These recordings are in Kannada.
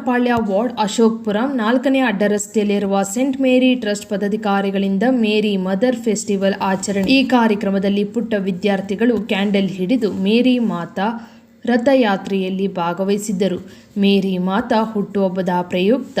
ಬಸವನಪಾಳ್ಯ ವಾರ್ಡ್ ಅಶೋಕ್ಪುರಂ ನಾಲ್ಕನೇ ಅಡ್ಡರಸ್ತೆಯಲ್ಲಿರುವ ಸೆಂಟ್ ಮೇರಿ ಟ್ರಸ್ಟ್ ಪದಾಧಿಕಾರಿಗಳಿಂದ ಮೇರಿ ಮದರ್ ಫೆಸ್ಟಿವಲ್ ಆಚರಣೆ. ಈ ಕಾರ್ಯಕ್ರಮದಲ್ಲಿ ಪುಟ್ಟ ವಿದ್ಯಾರ್ಥಿಗಳು ಕ್ಯಾಂಡಲ್ ಹಿಡಿದು ಮೇರಿ ಮಾತಾ ರಥಯಾತ್ರೆಯಲ್ಲಿ ಭಾಗವಹಿಸಿದ್ದರು. ಮೇರಿ ಮಾತಾ ಹುಟ್ಟುಹಬ್ಬದ ಪ್ರಯುಕ್ತ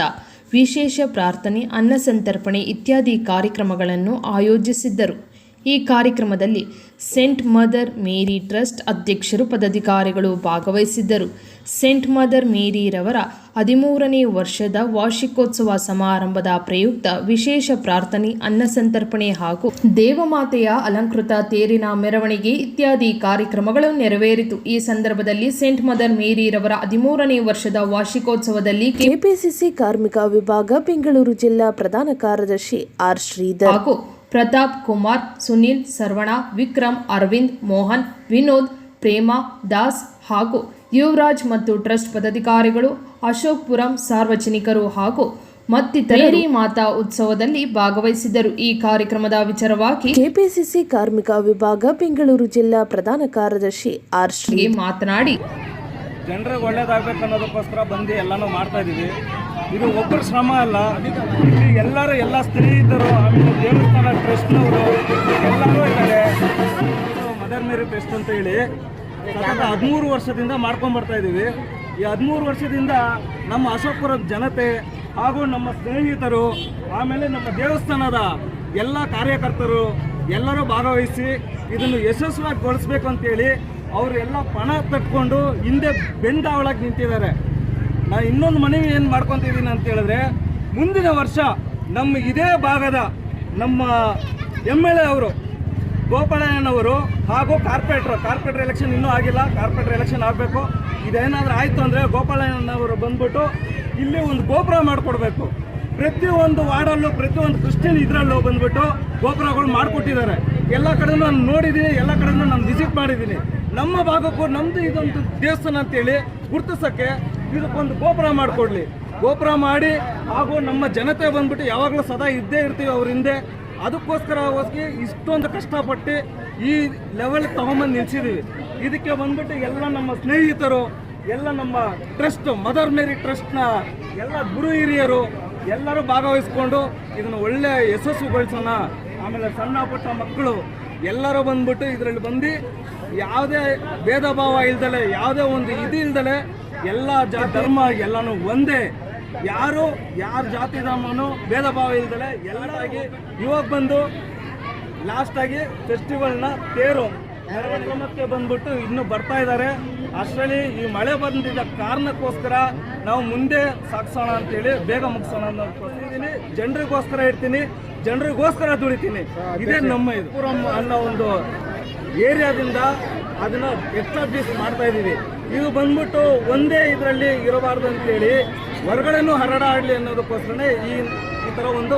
ವಿಶೇಷ ಪ್ರಾರ್ಥನೆ ಅನ್ನಸಂತರ್ಪಣೆ ಇತ್ಯಾದಿ ಕಾರ್ಯಕ್ರಮಗಳನ್ನು ಆಯೋಜಿಸಿದ್ದರು. ಈ ಕಾರ್ಯಕ್ರಮದಲ್ಲಿ ಸೆಂಟ್ ಮದರ್ ಮೇರಿ ಟ್ರಸ್ಟ್ ಅಧ್ಯಕ್ಷರು ಪದಾಧಿಕಾರಿಗಳು ಭಾಗವಹಿಸಿದ್ದರು. ಸೆಂಟ್ ಮದರ್ ಮೇರಿರವರ ಹದಿಮೂರನೇ ವರ್ಷದ ವಾರ್ಷಿಕೋತ್ಸವ ಸಮಾರಂಭದ ಪ್ರಯುಕ್ತ ವಿಶೇಷ ಪ್ರಾರ್ಥನೆ ಅನ್ನಸಂತರ್ಪಣೆ ಹಾಗೂ ದೇವಮಾತೆಯ ಅಲಂಕೃತ ತೇರಿನ ಮೆರವಣಿಗೆ ಇತ್ಯಾದಿ ಕಾರ್ಯಕ್ರಮಗಳು ನೆರವೇರಿತು. ಈ ಸಂದರ್ಭದಲ್ಲಿ ಸೆಂಟ್ ಮದರ್ ಮೇರಿರವರ ಹದಿಮೂರನೇ ವರ್ಷದ ವಾರ್ಷಿಕೋತ್ಸವದಲ್ಲಿ ಕೆಪಿಸಿಸಿ ಕಾರ್ಮಿಕ ವಿಭಾಗ, ಬೆಂಗಳೂರು ಜಿಲ್ಲಾ ಪ್ರಧಾನ ಕಾರ್ಯದರ್ಶಿ ಆರ್ ಶ್ರೀಧರ್ ಹಾಗೂ ಪ್ರತಾಪ್ ಕುಮಾರ್ ಸುನಿಲ್ ಸರ್ವಣ ವಿಕ್ರಮ್ ಅರವಿಂದ್ ಮೋಹನ್ ವಿನೋದ್ ಪ್ರೇಮ ದಾಸ್ ಹಾಗೂ ಯುವರಾಜ್ ಮತ್ತು ಟ್ರಸ್ಟ್ ಪದಾಧಿಕಾರಿಗಳು ಅಶೋಕ್ಪುರಂ ಸಾರ್ವಜನಿಕರು ಹಾಗೂ ಮತ್ತಿತರರಿ ಮಾತಾ ಉತ್ಸವದಲ್ಲಿ ಭಾಗವಹಿಸಿದ್ದರು ಈ ಕಾರ್ಯಕ್ರಮದ ವಿಚಾರವಾಗಿ ಕೆಪಿಸಿಸಿ ಕಾರ್ಮಿಕ ವಿಭಾಗ ಬೆಂಗಳೂರು ಜಿಲ್ಲಾ ಪ್ರಧಾನ ಕಾರ್ಯದರ್ಶಿ ಆರ್ ಶ್ರೀ ಮಾತನಾಡಿ ಜನರಿಗೆ ಒಳ್ಳೇದಾಗಬೇಕು ಅನ್ನೋದಕ್ಕೋಸ್ಕರ ಬಂದು ಎಲ್ಲನೂ ಮಾಡ್ತಾ ಇದ್ದೀವಿ ಇದು ಒಬ್ಬರ ಶ್ರಮ ಅಲ್ಲ. ಇಲ್ಲಿ ಎಲ್ಲರೂ ಎಲ್ಲ ಸ್ನೇಹಿತರು ಆಮೇಲೆ ದೇವಸ್ಥಾನ ಟ್ರಸ್ಟ್ನವರು ಎಲ್ಲರೂ ಇದ್ದಾರೆ. ಇದು ಮದರ್ ಮೇರಿ ಟ್ರಸ್ಟ್ ಅಂತ ಹೇಳಿ ಹದಿಮೂರು ವರ್ಷದಿಂದ ಮಾಡ್ಕೊಂಡು ಬರ್ತಾ ಇದ್ದೀವಿ. ಈ ಹದಿಮೂರು ವರ್ಷದಿಂದ ನಮ್ಮ ಅಶೋಕಪುರ ಜನತೆ ಹಾಗೂ ನಮ್ಮ ಸ್ನೇಹಿತರು, ಆಮೇಲೆ ನಮ್ಮ ದೇವಸ್ಥಾನದ ಎಲ್ಲ ಕಾರ್ಯಕರ್ತರು ಎಲ್ಲರೂ ಭಾಗವಹಿಸಿ ಇದನ್ನು ಯಶಸ್ವಿಯಾಗಿ ಗೊಳಿಸ್ಬೇಕು ಅಂತೇಳಿ ಅವರು ಎಲ್ಲ ಪಣ ತಟ್ಕೊಂಡು ಹಿಂದೆ ಬೆಂದಾವಳಕ್ಕೆ ನಿಂತಿದ್ದಾರೆ. ನಾನು ಇನ್ನೊಂದು ಮನವಿ ಏನು ಮಾಡ್ಕೊತಿದ್ದೀನಿ ಅಂತ ಹೇಳಿದ್ರೆ, ಮುಂದಿನ ವರ್ಷ ನಮ್ಮ ಇದೇ ಭಾಗದ ನಮ್ಮ ಎಂ ಎಲ್ ಎ ಅವರು, ಗೋಪಾಲಯ್ಯನವರು ಹಾಗೂ ಕಾರ್ಪೊರೇಟ್ರ್, ಕಾರ್ಪೊರೇಟರ್ ಎಲೆಕ್ಷನ್ ಇನ್ನೂ ಆಗಿಲ್ಲ, ಕಾರ್ಪೊರೇಟರ್ ಎಲೆಕ್ಷನ್ ಆಗಬೇಕು. ಇದೇನಾದರೂ ಆಯಿತು ಅಂದರೆ ಗೋಪಾಲಯ್ಯನವರು ಬಂದ್ಬಿಟ್ಟು ಇಲ್ಲಿ ಒಂದು ಗೋಪುರ ಮಾಡಿಕೊಡ್ಬೇಕು. ಪ್ರತಿಯೊಂದು ವಾರ್ಡಲ್ಲೂ, ಪ್ರತಿಯೊಂದು ಕ್ರಿಶ್ಚಿಯನ್ ಇದರಲ್ಲೂ ಬಂದ್ಬಿಟ್ಟು ಗೋಪುರಗಳು ಮಾಡಿಕೊಟ್ಟಿದ್ದಾರೆ. ಎಲ್ಲ ಕಡೆಯೂ ನಾನು ನೋಡಿದ್ದೀನಿ, ಎಲ್ಲ ಕಡೆನೂ ನಾನು ವಿಸಿಟ್ ಮಾಡಿದ್ದೀನಿ. ನಮ್ಮ ಭಾಗಕ್ಕೂ ನಮ್ಮದು ಇದೊಂದು ದೇವಸ್ಥಾನ ಅಂತೇಳಿ ಗುರ್ತಿಸೋಕ್ಕೆ ಇದಕ್ಕೊಂದು ಗೋಪುರ ಮಾಡಿಕೊಡ್ಲಿ. ಗೋಪುರ ಮಾಡಿ, ಹಾಗೂ ನಮ್ಮ ಜನತೆ ಬಂದ್ಬಿಟ್ಟು ಯಾವಾಗಲೂ ಸದಾ ಇದ್ದೇ ಇರ್ತೀವಿ ಅವ್ರ ಹಿಂದೆ. ಅದಕ್ಕೋಸ್ಕರ ಹೋಗಿ ಇಷ್ಟೊಂದು ಕಷ್ಟಪಟ್ಟು ಈ ಲೆವೆಲ್ ತಗೊಂಬಂದು ನಿಲ್ಸಿದ್ದೀವಿ ಇದಕ್ಕೆ ಬಂದ್ಬಿಟ್ಟು ಎಲ್ಲ ನಮ್ಮ ಸ್ನೇಹಿತರು, ಎಲ್ಲ ನಮ್ಮ ಟ್ರಸ್ಟ್ ಮದರ್ ಮೇರಿ ಟ್ರಸ್ಟ್ನ ಎಲ್ಲ ಗುರು ಹಿರಿಯರು ಎಲ್ಲರೂ ಭಾಗವಹಿಸ್ಕೊಂಡು ಇದನ್ನು ಒಳ್ಳೆ ಯಶಸ್ಸುಗೊಳಿಸೋಣ ಆಮೇಲೆ ಸಣ್ಣ ಪುಟ್ಟ ಮಕ್ಕಳು ಎಲ್ಲರೂ ಬಂದ್ಬಿಟ್ಟು ಇದರಲ್ಲಿ ಬಂದು ಯಾವುದೇ ಭೇದ ಭಾವ ಇಲ್ದಲೆ, ಯಾವುದೇ ಒಂದು ಇದು ಇಲ್ದಲೆ ಎಲ್ಲ ಜಾ, ಧರ್ಮ ಎಲ್ಲನೂ ಒಂದೇ. ಯಾರು, ಯಾರ ಜಾತಿ ಧರ್ಮನೂ ಭೇದ ಭಾವ ಇಲ್ದಲೆ ಎಲ್ಲರಾಗಿ ಇವಾಗ ಬಂದು ಲಾಸ್ಟಾಗಿ ಫೆಸ್ಟಿವಲ್ನ ತೇರು. ಮತ್ತೆ ಬಂದ್ಬಿಟ್ಟು ಇನ್ನು ಬರ್ತಾ ಇದ್ದಾರೆ ಅಷ್ಟರಲ್ಲಿ ಈ ಮಳೆ ಬಂದಿದ್ದ ಕಾರಣಕ್ಕೋಸ್ಕರ ನಾವು ಮುಂದೆ ಸಾಗಿಸೋಣ ಅಂತೇಳಿ ಬೇಗ ಮುಗಿಸೋಣ ಅನ್ನೋದಕ್ಕೋಸ್ಕರ ಜನರಿಗೋಸ್ಕರ ಇರ್ತೀನಿ. ಜನರಿಗೋಸ್ಕರ ದುಡಿತೀನಿ. ಇದೇ ನಮ್ಮ ಇದು. ಅನ್ನೋ ಒಂದು ಏರಿಯಾದಿಂದ ಅದನ್ನ ಎಸ್ಟಾಬ್ಲಿಷ್ ಮಾಡ್ತಾ ಇದ್ದೀವಿ. ಇದು ಬಂದ್ಬಿಟ್ಟು ಒಂದೇ ಇದರಲ್ಲಿ ಇರಬಾರ್ದು ಅಂತೇಳಿ ಹೊರಗಡೆನೂ ಹರಡಾಡಲಿ ಅನ್ನೋದಕ್ಕೋಸ್ಕರನೇ ಈ ಈ ಥರ ಒಂದು.